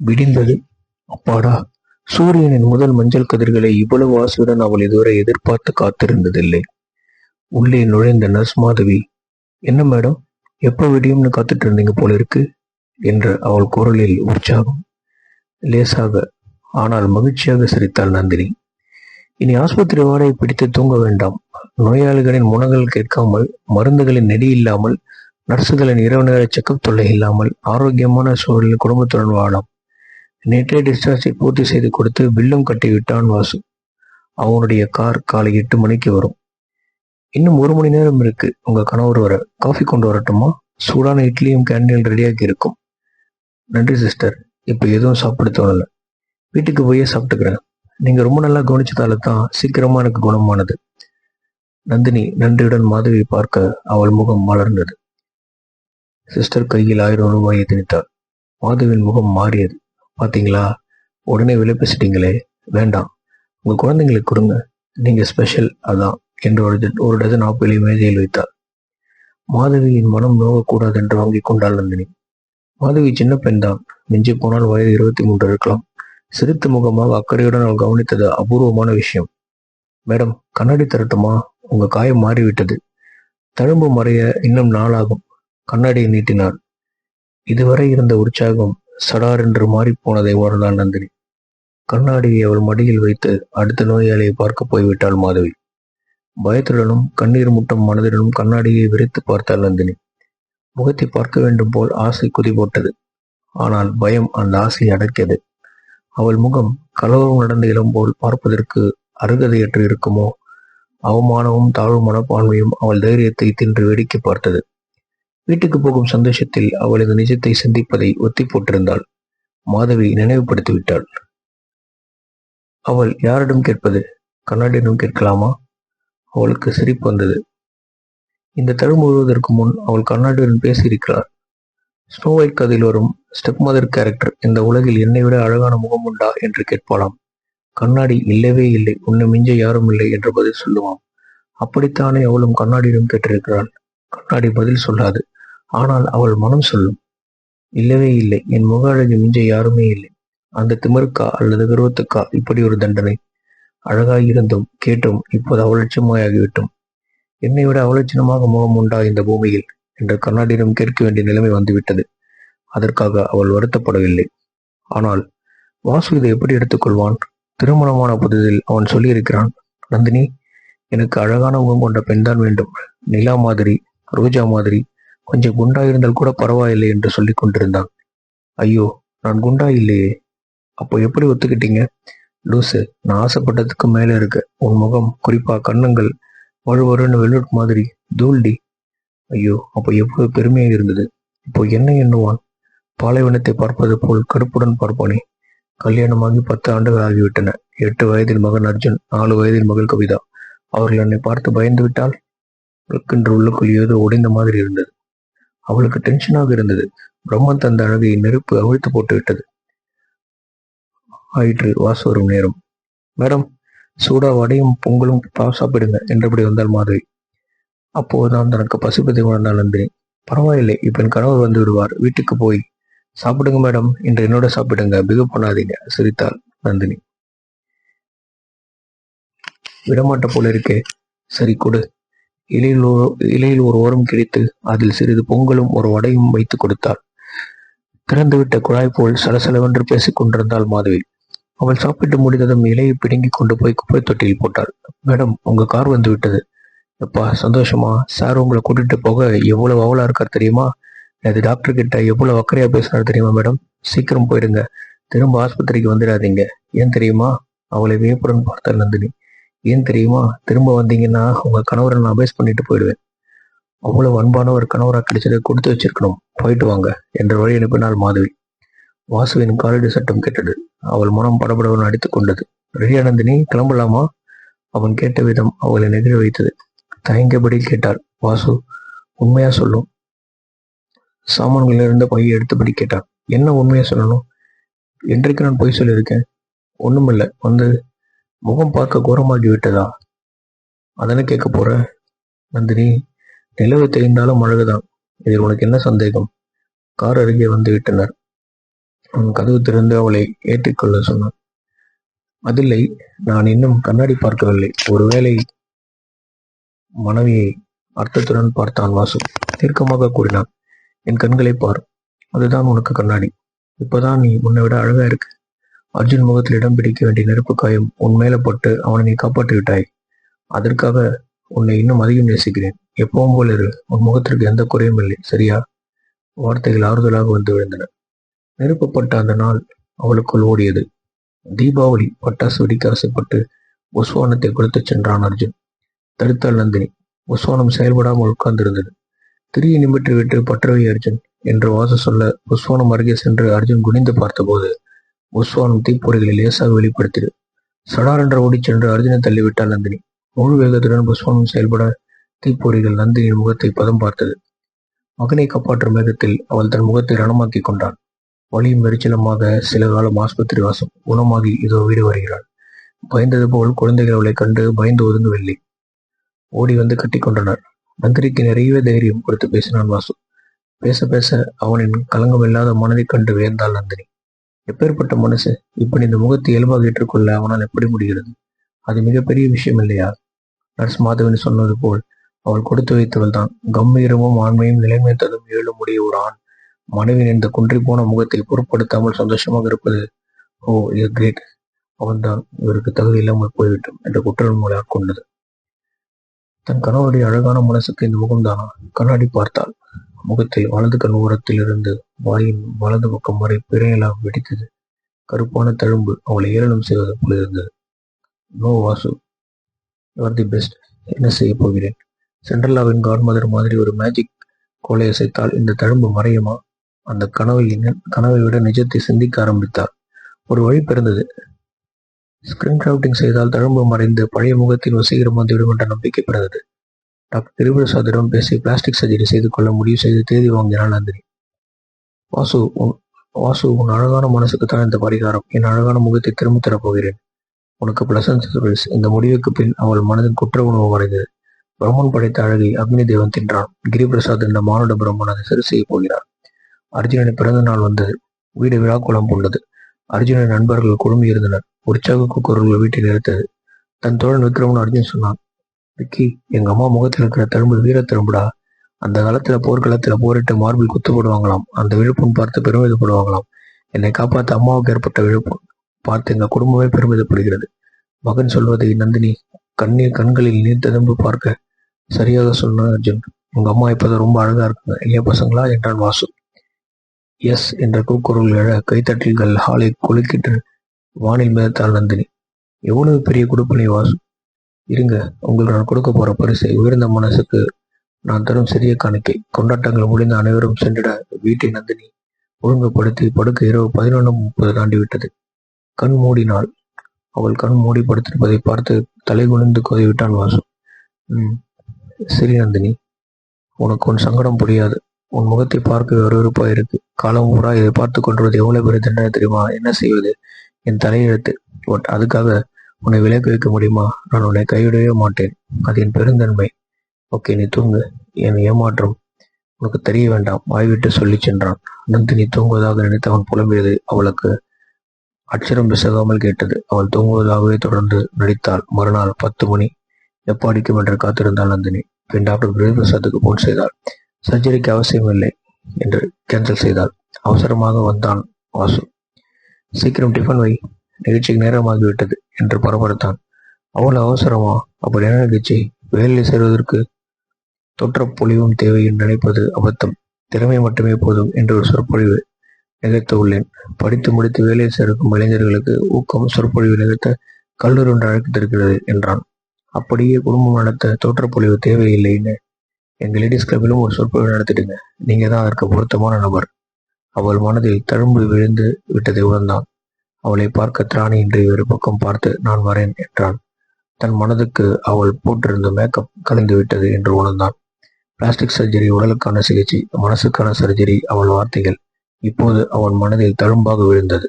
விடிந்தது. அப்பாடா சூரியனின் முதல் மஞ்சள் கதிர்களை இவ்வளவு ஆசையுடன் அவள் இதுவரை எதிர்பார்த்து காத்திருந்ததில்லை. உள்ளே நுழைந்த நர்ஸ் மாதவி என்ன மேடம் எப்போ விடியும்னு காத்துட்டு இருந்தீங்க போல இருக்கு? என்ற அவள் குரலில் உற்சாகம். லேசாக ஆனால் மகிழ்ச்சியாக சிரித்தாள் நந்தினி. இனி ஆஸ்பத்திரி வாடகை பிடித்து தூங்க வேண்டாம். நோயாளிகளின் முனங்கள் கேட்காமல் மருந்துகளின் நெடி இல்லாமல் நர்சுகளின் இரவு நேர செக்கப் தொல்லை இல்லாமல் ஆரோக்கியமான சூழலில் குடும்பத்துடன் வாழலாம். நேற்றே டிஸ்சார்ஜை பூர்த்தி செய்து கொடுத்து பில்லும் கட்டி விட்டான் வாசு. அவனுடைய கார் காலை எட்டு மணிக்கு வரும். இன்னும் ஒரு மணி நேரம் இருக்கு. உங்க கணவர் வர. காஃபி கொண்டு வரட்டுமா? சூடான இட்லியும் கேண்டீன் ரெடியாகி இருக்கும். நன்றி சிஸ்டர் இப்போ எதுவும் சாப்பிட தோணல. வீட்டுக்கு போயே சாப்பிட்டுக்கிறேன். நீங்க ரொம்ப நல்லா கவனிச்சதால தான் சீக்கிரமா எனக்கு குணமானது. நந்தினி நன்றியுடன் மாதவி பார்க்க அவள் முகம் மலர்ந்தது. சிஸ்டர் கையில் ஆயிரம் ரூபாயை திணித்தாள். மாதவியின் முகம் மாறியது. பார்த்தீங்களா உடனே விலை வேண்டாம். உங்கள் குழந்தைங்களுக்கு கொடுங்க. நீங்கள் ஸ்பெஷல் அதான் என்று ஒரு டஜன் ஒரு டஜன் ஆப்பிளை மேஜையில் வைத்தார். மாதவியின் மனம் நோகக்கூடாது என்று வாங்கிக் கொண்டாள் நந்தினி. மாதவி சின்ன பெண்தான் மிஞ்சி போனால் வயது இருபத்தி மூன்று இருக்கலாம். சிரித்த முகமாக அக்கறையுடன் அவள் கவனித்தது அபூர்வமான விஷயம். மேடம் கண்ணாடி தரட்டுமா? உங்க காயம் மாறிவிட்டது. தழும்பு மறைய இன்னும் நாளாகும். கண்ணாடியை நீட்டினார் இதுவரை இருந்த உற்சாகம் சடார் என்று மாறிப்போனதை உணர்ந்தாள் நந்தினி. கண்ணாடியை அவள் மடியில் வைத்து அடுத்த நோயாளியை பார்க்க போய்விட்டாள் மாதவி. பயத்துடனும் கண்ணீர் முட்டும் மனதுடனும் கண்ணாடியை விரித்து பார்த்தாள் நந்தினி. முகத்தை பார்க்க வேண்டும் போல் ஆசை குதி போட்டது. ஆனால் பயம் அந்த ஆசையை அடக்கியது. அவள் முகம் கலவரம் நடந்த இளம் போல் பார்ப்பதற்கு அருகதையற்று இருக்குமோ? அவமானமும் தாழ்வு மனப்பான்மையும் அவள் தைரியத்தை தின்று வேடிக்கை பார்த்தது. வீட்டுக்கு போகும் சந்தோஷத்தில் அவளது நிஜத்தை சிந்திப்பதை ஒத்தி போட்டிருந்தாள். மாதவி நினைவுபடுத்தி விட்டாள். அவள் யாரிடம் கேட்பது? கண்ணாடியிடம் கேட்கலாமா? அவளுக்கு சிரிப்பு வந்தது. இந்த தழும்பு முழுவதற்கு முன் அவள் கண்ணாடியுடன் பேசியிருக்கிறார் ஸ்னோ ஒயிட் கதையில் வரும் ஸ்டெப் மதர் கேரக்டர் இந்த உலகில் என்னை விட அழகான முகம் உண்டா என்று கேட்பாளாம். கண்ணாடி இல்லவே இல்லை உன்னை மிஞ்ச யாரும் இல்லை என்று பதில் சொல்லுவான். அப்படித்தானே அவளும் கண்ணாடியிடம் கேட்டிருக்கிறாள். கண்ணாடி பதில் சொல்லாது. ஆனால் அவள் மனம் சொல்லும் இல்லவே இல்லை என் முக அழகு மிஞ்ச யாருமே இல்லை. அந்த திமிருக்கா அல்லது கர்வத்துக்கா? இப்படி ஒரு தண்டனை. அழகாய் இருந்தும் கேட்டும் இப்போது அவலட்சமாகிவிட்டும். என்னை விட அவலட்சணமாக முகம் உண்டா இந்த பூமியில்? என்று கண்ணாடியிடம் கேட்க வேண்டிய நிலைமை வந்துவிட்டது. அதற்காக அவள் வருத்தப்படவில்லை. ஆனால் வாசு இதை எப்படி எடுத்துக்கொள்வான்? திருமணமான புதிதில் அவன் சொல்லியிருக்கிறான் நந்தினி எனக்கு அழகான முகம் கொண்ட பெண்தான் வேண்டும். நிலா மாதிரி ரோஜா மாதிரி கொஞ்சம் குண்டா இருந்தால் கூட பரவாயில்லை என்று சொல்லிக் கொண்டிருந்தான். ஐயோ நான் குண்டா இல்லையே. அப்போ எப்படி ஒத்துக்கிட்டீங்க? லூசு நான் ஆசைப்பட்டதுக்கு மேலே இருக்கு. உன் முகம் குறிப்பா கண்ணங்கள் வழுவருன்னு வெள்ளூர் மாதிரி. தூள்டி. ஐயோ அப்போ எவ்வளவு பெருமையாக இருந்தது. இப்போ என்ன எண்ணுவான்? பாலைவனத்தை பார்ப்பது போல் கடுப்புடன் பார்ப்பானே. கல்யாணமாகி பத்து ஆண்டுகள் ஆகிவிட்டன. எட்டு வயதில் மகன் அர்ஜுன் நாலு வயதில் மகள் கவிதா. அவர்கள் என்னை பார்த்து பயந்து விட்டால்? உள்ளுக்குள் ஏதோ உடைந்த மாதிரி இருந்தது. அவளுக்கு டென்ஷனாக இருந்தது. பிரம்மன் தந்த அழகை நெருப்பு அவிழ்த்து போட்டு விட்டது. ஆயிற்று வாசு வரும் நேரம். மேடம் சூடா வடையும் பொங்கலும் பா- சாப்பிடுங்க என்றபடி வந்தால் மாதவி. அப்போதுதான் தனக்கு பசிப்பதை உணர்ந்தால் நந்தினி பரவாயில்லை இப்ப என் கணவர் வந்து விடுவார். வீட்டுக்கு போய் சாப்பிடுங்க மேடம் இன்று என்னோட சாப்பிடுங்க பிகு பண்ணாதீங்க சிரித்தாள் நந்தினி. விடமாட்ட போல இருக்கே சரி கொடு இலையில் ஒரு இலையில் ஒரு ஓரம் கிடைத்து அதில் சிறிது பொங்கலும் ஒரு வடையும் வைத்து கொடுத்தாள் திறந்துவிட்ட குழாய் போல் சலசலவென்று பேசிக் கொண்டிருந்தாள் மாதவி. அவள் சாப்பிட்டு முடிந்ததும் இலையை பிடுங்கி கொண்டு போய் குப்பை தொட்டியில் போட்டாள். மேடம் உங்க கார் வந்து விட்டது. எப்பா சந்தோஷமா? சார் உங்களை கூட்டிட்டு போக எவ்வளவு அவளா இருக்கார் தெரியுமா? அது டாக்டர் கிட்ட எவ்வளவு அக்கறையா பேசுறாரு தெரியுமா மேடம்? சீக்கிரம் போயிடுங்க. திரும்ப ஆஸ்பத்திரிக்கு வந்துடாதீங்க. ஏன் தெரியுமா? அவளை வியப்புடன் பார்த்தார் நந்தினி. ஏன் தெரியுமா? திரும்ப வந்தீங்கன்னா உங்க கணவரை நான் அபேஸ் பண்ணிட்டு போயிடுவேன். அவ்வளவு அன்பான ஒரு கணவரா கிடைச்சதை கொடுத்து வச்சிருக்கணும். போயிட்டு வாங்க என்ற வழி அனுப்பினாள் மாதவி. வாசுவின் காலடி சட்டம் கேட்டது. அவள் மனம் படபடவன் அடித்துக் கொண்டது. ரெடியா கிளம்பலாமா? அவன் கேட்ட விதம் அவளை நெகிழ வைத்தது. தயங்கபடி கேட்டாள். வாசு உண்மையா சொல்லும் சாமான்களில் இருந்த பையை எடுத்தபடி கேட்டான் என்ன உண்மையா சொல்லணும்? என்றைக்கு நான் பொய் சொல்லியிருக்கேன்? ஒண்ணுமில்ல. வந்து முகம் பார்க்க கோரமாகி விட்டதா? அதனை கேட்க போற? நந்தினி நிலவு தெரிந்தாலும் அழகுதான். இதில் உனக்கு என்ன சந்தேகம்? கார் அருகே வந்து விட்டனர். அவன் கதவு திறந்து அவளை ஏற்றிக்கொள்ள சொன்னான். அதில்லை நான் இன்னும் கண்ணாடி பார்க்கவில்லை. ஒருவேளை மனைவியை அர்த்தத்துடன் பார்த்தான் வாசு. தீர்க்கமாக கூறினான். என் கண்களை பார். அதுதான் உனக்கு கண்ணாடி. இப்பதான் நீ உன்னை விட அழகா இருக்கு. அர்ஜுன் முகத்தில் இடம் பிடிக்க வேண்டிய நெருப்பு காயம் உன் மேல பட்டு அவனை நீ காப்பாற்றி விட்டாய் அதற்காக உன்னை இன்னும் அதிகம் நேசிக்கிறேன். எப்பவும் போல இரு. உன் முகத்திற்கு எந்த குறையும் இல்லை. சரியா? வார்த்தைகள் ஆறுதலாக வந்து விழுந்தன. நெருப்பப்பட்ட அந்த நாள் அவளுக்குள் ஓடியது. தீபாவளி பட்டாசு வெடிக்க ஆசைப்பட்டு உஸ்வானத்தை கொடுத்து சென்றான் அர்ஜுன். தடுத்தாள் நந்தினி. உஸ்வானம் செயல்படாமல் உட்கார்ந்திருந்தது. திரியை நிமிற்றி விட்டு பற்றவை அர்ஜுன் என்று வாச சொல்ல உஸ்வானம் அருகே சென்று அர்ஜுன் குனிந்து பார்த்தபோது புஸ்வானம் தீப்பொறிகளை லேசாக வெளிப்படுத்தியது. சடாரென்று ஓடிச் சென்று அர்ஜுனை தள்ளிவிட்டார் நந்தினி. முழு வேகத்துடன் புஸ்வானம் செயல்பட தீப்பொறிகள் நந்தினியின் முகத்தை பதம் பார்த்தது. மகனை காப்பாற்றும் வேகத்தில் அவள் தன் முகத்தை ரணமாக்கி கொண்டான் வலியும் எரிச்சலுமாக சில காலம் ஆஸ்பத்திரி வாசம் குணமாகி இதோ வீடு வருகிறாள். பயந்தது போல் குழந்தைகள் அவளை கண்டு பயந்து ஒதுங்கவில்லை. ஓடி வந்து கட்டி கொண்டனர் நந்தினிக்கு நிறைய தைரியம் கொடுத்து பேசினான் வாசு. பேச பேச அவனின் கலங்கமில்லாத மனதைக் கண்டு வியந்தாள் நந்தினி. எப்பேற்பட்ட மனசு இப்படி இந்த முகத்தை இயல்பாக ஏற்றுக்கொள்ள அவனால் எப்படி முடிகிறது? அது மிகப்பெரிய விஷயம் இல்லையா? நர்ஸ் மாதவன் சொன்னது போல் அவள் கொடுத்து வைத்தவள் தான். கம்பீரமும் ஆண்மையும் நிலைமைத்ததும் ஏழு முடிய ஒரு ஆண். மனைவியின் இந்த குன்றி போன முகத்தை பொருட்படுத்தாமல் சந்தோஷமாக இருப்பது ஓ இது கிரேட் அவன்தான் இவருக்கு தகுதி இல்லாமல் போய்விட்டோம் என்ற குற்றமொழி ஆட்கொண்டது. தன் கணவருடைய அழகான மனசுக்கு இந்த முகம்தானா கண்ணாடி பார்த்தாள். முகத்தில் வலது கண் ஓரத்தில் இருந்து வாயின் வலது பக்கம் வரை பிறையெல்லாம் வெடித்தது. கருப்பான தழும்பு அவளை ஏளனம் செய்வது போல இருந்தது no Vasu you're the best என்ன செய்ய போகிறேன்? சென்ட்ரலாவின் காட்மதர் மாதிரி ஒரு மேஜிக் கோலை அசைத்தால் இந்த தழும்பு மறையுமா? அந்த கனவை கனவை விட நிஜத்தை சிந்திக்க ஆரம்பித்தார் ஒரு வழி பிறந்தது. ஸ்கிரீன் கிராஃப்டிங் செய்தால் தழும்பு மறைந்து பழைய முகத்தில் வசீகரம் வந்துவிடும் என்ற நம்பிக்கை பிறந்தது. டாக்டர் திரிபிரசாதிடம் பேசி பிளாஸ்டிக் சர்ஜரி செய்து கொள்ள முடிவு செய்து தேதி வாங்கினாள் நந்தினி வாசு உன் வாசு உன் அழகான மனசுக்கு தான் இந்த பரிகாரம். என் அழகான முகத்தை திரும்ப தரப்போகிறேன் உனக்கு பிளசன்ட் சர்வீஸ் இந்த முடிவுக்கு பின் அவள் மனதின் குற்ற உணவு மறைந்தது. பிரம்மன் படைத்த அழகை அக்னி தேவன் தின்றான். கிரிபிரசாத் என்ற மானுட பிரம்மன் அதை சரி செய்ய போகிறார். அர்ஜுனனின் பிறந்த நாள் வந்தது. வீடு விழா குளம் பூண்டது அர்ஜுனின் நண்பர்கள் குழுமி இருந்தனர். உற்சாக குரல்கள் வீட்டில் நிறுத்தது. தன் தோழன் விக்ரமன் அர்ஜுன் சொன்னான் விக்கி எங்க அம்மா முகத்தில் இருக்கிற தழும்பு வீர தழும்புடா. அந்த காலத்துல போர்க்களத்துல போரிட்டு மார்பில் குத்துப்படுவாங்களாம் அந்த விழுப்புண் பார்த்து பெருமிதப்படுவாங்களாம் என்னை காப்பாத்த அம்மாவுக்கு ஏற்பட்ட விழுப்புண் பார்த்து எங்க குடும்பமே பெருமிதப்படுகிறது. மகன் சொல்வதை நந்தினி கண்ணீர் கண்களில் நீர் ததும்பு பார்க்க சரியாக சொன்ன அர்ஜுன். உங்க அம்மா இப்பதான் ரொம்ப அழகா இருக்குங்க. இல்லையா பசங்களா? என்றான் வாசு. எஸ் என்ற கூக்குரல் எழ கைத்தட்டல்கள் ஹாலை குலுக்கிட்டு வானில் மிதத்தாள் நந்தினி. எவ்வளவு பெரிய குடுப்பினை வாசு. இருங்க உங்களுக்கு நான் கொடுக்க போற பரிசை உயர்ந்த மனசுக்கு நான் தரும் சிறிய காணிக்கை. கொண்டாட்டங்கள் முடிந்த அனைவரும் சென்றிட வீட்டை நந்தினி ஒழுங்குபடுத்தி படுக்க இரவு பதினொன்று முப்பது தாண்டி விட்டது கண் மூடினாள். அவள் கண் மூடி படுத்திருப்பதை பார்த்து தலை குனிந்து கொதிவிட்டான் வாசு. ம் சரி நந்தினி உனக்கு உன் சங்கடம் புரியாது. உன் முகத்தை பார்க்க விறுவிறுப்பாக இருக்கு. காலம் பூரா இதை பார்த்து கொண்டுவது எவ்வளவு பெரிய தண்டனை தெரியுமா? என்ன செய்வது? என் தலையெழுத்து பட் அதுக்காக உன்னை விலக்கு வைக்க முடியுமா? நான் உன்னை கைவிடவே மாட்டேன். அது என் பெருந்தன்மை. ஓகே நீ தூங்கு. என் ஏமாற்றம். உனக்கு தெரிய வேண்டாம். வாய்விட்டு சொல்லிச் சென்றான். நந்தினி தூங்குவதாக நினைத்தவன் புலம்பியது அவளுக்கு அச்சரம் பிசகாமல் கேட்டது. அவள் தூங்குவதாகவே தொடர்ந்து நடித்தாள். மறுநாள் பத்து மணி. எப்பாடிக்கும் என்று காத்திருந்தாள் நந்தினி. பின் டாக்டர் பிரேமபிரசாத்துக்கு போன் செய்தாள். சர்ஜரிக்கு அவசியமில்லை என்று கேன்சல் செய்தாள். அவசரமாக வந்தான் வாசு. சீக்கிரம் டிஃபன் வை. நிகழ்ச்சிக்கு நேரமாகிவிட்டது என்று பரபரத்தான். அவ்வளவு அவசரமா? அப்படி என்ன நிகழ்ச்சி வேலையில் சேருவதற்கு தொற்றப்பொழிவும் தேவை என்று நினைப்பது அபத்தம். திறமை மட்டுமே போதும் என்று ஒரு சொற்பொழிவு நிகழ்த்த உள்ளேன். படித்து முடித்து வேலையில் சேர்க்கும் இளைஞர்களுக்கு ஊக்கம் சொற்பொழிவு நிகழ்த்த கல்லூரி ஒன்று அழைத்திருக்கிறது என்றான். அப்படியே குடும்பம் நடத்த தோற்றப்பொழிவு தேவையில்லைன்னு எங்கள் லேடிஸ் கிளப்பிலும் ஒரு சொற்பொழிவு நடத்திடுங்க நீங்க தான் அதற்கு பொருத்தமான நபர். அவள் மனதில் தழும்பு விழுந்து விட்டதை உணர்ந்தான். அவளை பார்க்க திராணியின்றி ஒரு பக்கம் பார்த்து நான் வரேன் என்றான். தன் மனதுக்கு அவள் போட்டிருந்த மேக்கப் கலைந்து விட்டது என்று உணர்ந்தான். பிளாஸ்டிக் சர்ஜரி உடலுக்கான சிகிச்சை மனசுக்கான சர்ஜரி அவள் வார்த்தைகள். இப்போது அவன் மனதில் தழும்பாக விழுந்தது.